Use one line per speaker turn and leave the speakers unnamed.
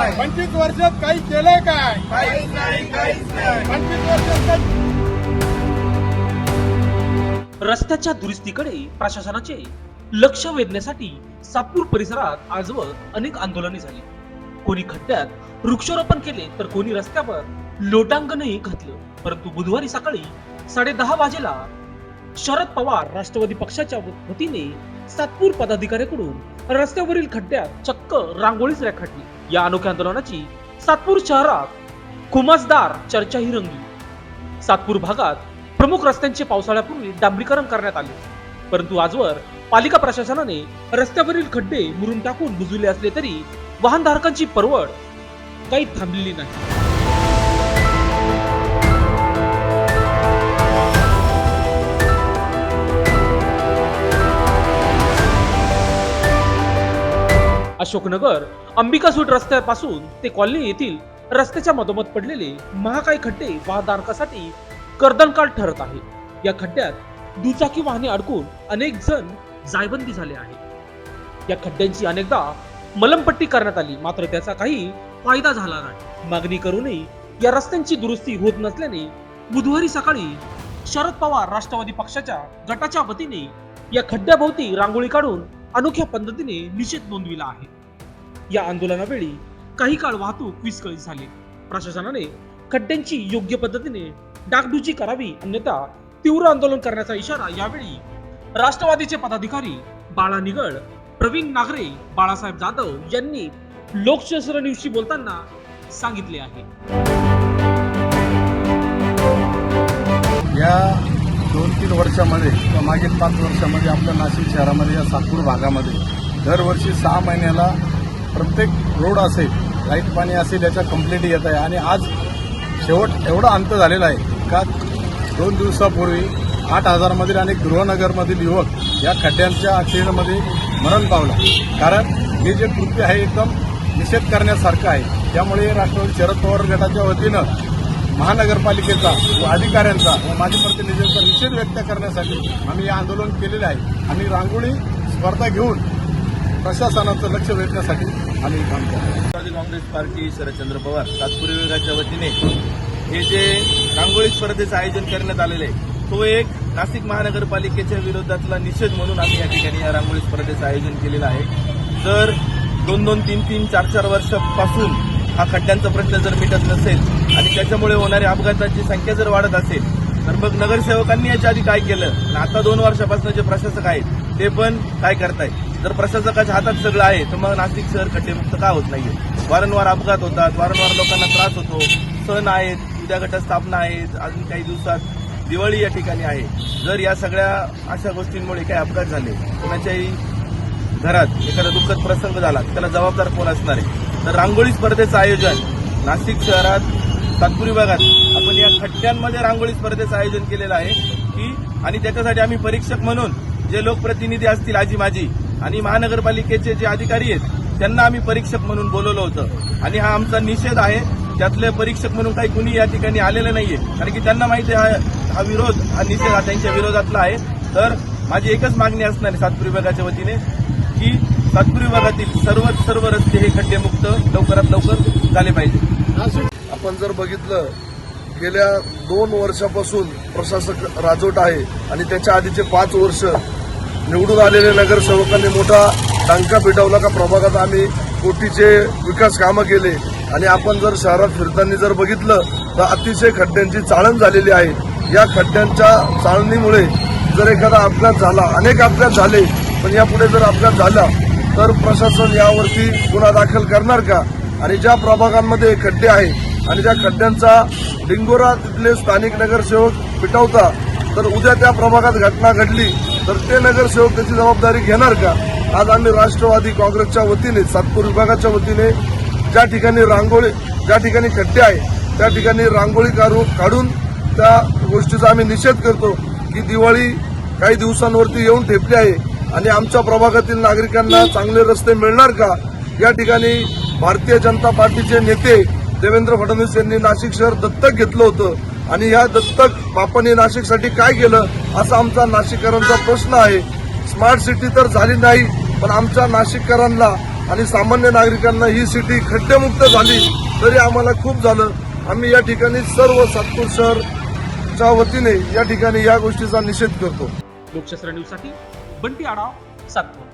पाय
पंचवीस वर्षात काही केलंय काय?
काहीच नाही काहीच नाही.
पंचवीस वर्षात काही
रस्त्याच्या दुरुस्तीकडे प्रशासनाचे लक्ष वेधण्यासाठी सातपूर परिसरात आजवर अनेक आंदोलने झाली. कोणी खड्ड्यात वृक्षारोपण केले तर कोणी रस्त्यावर लोटांगणही घातलं. परंतु बुधवारी सकाळी साडे दहा वाजेला शरद पवार राष्ट्रवादी पक्षाच्या वतीने सातपूर पदाधिकाऱ्याकडून रस्त्यावरील खड्ड्यात चक्क रांगोळीच रेखाटली. या अनोख्या आंदोलनाची सातपूर शहरात खुमासदार चर्चाही रंगली. सातपूर भागात प्रमुख रस्त्यांचे पावसाळ्यापूर्वी डांबरीकरण करण्यात आले. परंतु आजवर पालिका प्रशासनाने रस्त्यावरील खड्डे मुरून टाकून बुजविले असले तरी वाहनधारकांची परवड काही थांबलेली नाही. अशोकनगर अंबिका सूट रस्त्यापासून ते कॉलनी येथील रस्त्याच्या मधोमध पडलेले महाकाय खड्डे वाहनधारकासाठी कर्दनकाळ ठरत आहे. या खड्ड्यात दुचाकी वाहने अडकून अनेक जण जायबंदी झाले आहे या खड्ड्यांची अनेकदा मलमपट्टी करण्यात आली मात्र त्याचा काही फायदा झाला नाही. मागणी करूनही या रस्त्यांची दुरुस्ती होत नसल्याने बुधवारी सकाळी शरद पवार राष्ट्रवादी पक्षाच्या गटाच्या वतीने या खड्ड्याभोवती रांगोळी काढून अनोख्या पद्धतीने निषेध नोंदविला आहे. या आंदोलनावेळी काही काळ वाहतूक विस्कळीत झाली. प्रशासनाने खड्ड्यांची योग्य पद्धतीने डागडुजी करावी अन्यथा तीव्र आंदोलन करण्याचा इशारा यावेळी राष्ट्रवादीचे पदाधिकारी बाळा निगळ प्रवीण नागरे बाळासाहेब जाधव यांनी लोकशास्त्र न्यूजशी बोलताना सांगितले आहे.
या दोन तीन वर्षामध्ये किंवा मागील पाच वर्षामध्ये आपल्या नाशिक शहरामध्ये या सातपूर भागामध्ये दरवर्षी सहा महिन्याला प्रत्येक रोड असेल लाइट पाणी असेल याच्या कंप्लेंट येत आहे. आणि आज शेवट एवढा अंत झालेला आहे का दोन दिवसापूर्वी आठ हजारमधील आणि गृहनगरमधील युवक या खड्ड्यांच्या ॲक्सिडेंटमध्ये मरण पावला. कारण हे जे कृत्य आहे एकदम निषेध करण्यासारखं आहे. त्यामुळे राष्ट्रवादी शरद पवार गटाच्या वतीनं महानगरपालिकेचा व अधिकाऱ्यांचा व माजी प्रतिनिधींचा निषेध व्यक्त करण्यासाठी आम्ही हे आंदोलन केलेलं आहे. आणि रांगोळी स्पर्धा घेऊन प्रशासनाचं लक्ष वेधण्यासाठी आम्ही काम करतो.
राष्ट्रवादी काँग्रेस पार्टी शरदचंद्र पवार तात्पुर विभागाच्या वतीने हे जे रांगोळी स्पर्धेचं आयोजन करण्यात आलेलं आहे तो एक नाशिक महानगरपालिकेच्या विरोधातला निषेध म्हणून आम्ही या ठिकाणी या रांगोळी स्पर्धेचं आयोजन केलेलं आहे. तर दोन दोन तीन तीन चार चार वर्षापासून हा खड्ड्यांचा प्रश्न जर मिटत नसेल आणि त्याच्यामुळे होणाऱ्या अपघाताची संख्या जर वाढत असेल तर मग नगरसेवकांनी याच्या आधी काय केलं? आणि आता दोन वर्षापासून जे प्रशासक आहेत ते पण काय करतायत? जर प्रशासकाच्या हातात सगळं आहे तर मग नाशिक शहर खड्डेमुक्त का होत नाहीये? वारंवार अपघात होतात वारंवार लोकांना त्रास होतो सण आहेत उद्या घटस्थापना आहेत अजून काही दिवसात दिवाळी या ठिकाणी आहे. जर या सगळ्या अशा गोष्टींमुळे काही अपघात झाले कोणाच्याही घरात एखादा दुःखद प्रसंग झाला त्याला जबाबदार कोण असणार आहे? तर रांगोळी स्पर्धेचं आयोजन. नाशिक शहरात सातपूर विभागात आपण या खड्ड्यांमध्ये रांगोळी स्पर्धेचं आयोजन केलेलं आहे की आणि त्याच्यासाठी आम्ही परीक्षक म्हणून जे लोकप्रतिनिधी असतील आजी माजी आणि महानगरपालिकेचे जे अधिकारी आहेत त्यांना आम्ही परीक्षक म्हणून बोलवलं होतं. आणि हा आमचा निषेध आहे. त्यातले परीक्षक म्हणून काही कुणी या ठिकाणी आलेलं नाहीये. कारण की त्यांना माहिती आहे हा हा विरोध हा निषेध हा त्यांच्या विरोधातला आहे. तर माझी एकच मागणी असणार आहे सातपुरी विभागाच्या वतीने. सातपुरी भागातील सर्व सर्व रस्ते हे खड्डेमुक्त लवकरात लवकर झाले पाहिजे.
आपण जर बघितलं गेल्या दोन वर्षापासून प्रशासक राजवट आहे आणि त्याच्या आधीचे पाच वर्ष निवडून आलेल्या नगरसेवकांनी मोठा टांका पेटवला का प्रभागात आम्ही कोटीचे विकास कामं केले. आणि आपण जर शहरात फिरताना जर बघितलं तर अतिशय खड्ड्यांची चाळण झालेली आहे. या खड्ड्यांच्या चाळणीमुळे जर एखादा अपघात झाला अनेक अपघात झाले पण यापुढे जर अपघात झाला तर प्रशासन यावरती गुन्हा दाखल करणार का? आणि ज्या प्रभागांमध्ये खड्डे आहेत आणि त्या खड्ड्यांचा डिंगोरा तिथले स्थानिक नगरसेवक पिटवता तर उद्या त्या प्रभागात घटना घडली तर ते नगरसेवक त्याची जबाबदारी घेणार का? आज आम्ही राष्ट्रवादी काँग्रेसच्या वतीने सातपूर विभागाच्या वतीने ज्या ठिकाणी रांगोळी ज्या ठिकाणी खड्डे आहे त्या ठिकाणी रांगोळी काढून काढून त्या गोष्टीचा आम्ही निषेध करतो की दिवाळी काही दिवसांवरती येऊन ठेपली आहे. आणि आमच्या प्रभागातील नागरिकांना चांगले रस्ते मिळणार का? या ठिकाणी भारतीय जनता पार्टीचे नेते देवेंद्र फडणवीस यांनी नाशिक शहर दत्तक घेतलं होतं. आणि ह्या दत्तक बापांनी नाशिकसाठी काय केलं असा आमचा नाशिककरांचा प्रश्न आहे. स्मार्ट सिटी तर झाली नाही पण आमच्या नाशिककरांना आणि सामान्य नागरिकांना ही सिटी खड्डेमुक्त झाली तरी आम्हाला खूप झालं. आम्ही या ठिकाणी सर्व सातपूर शहरच्या वतीने या ठिकाणी या गोष्टीचा निषेध करतो.
लोकशास्त्र न्यूजसाठी बंटी आढाव सातपूर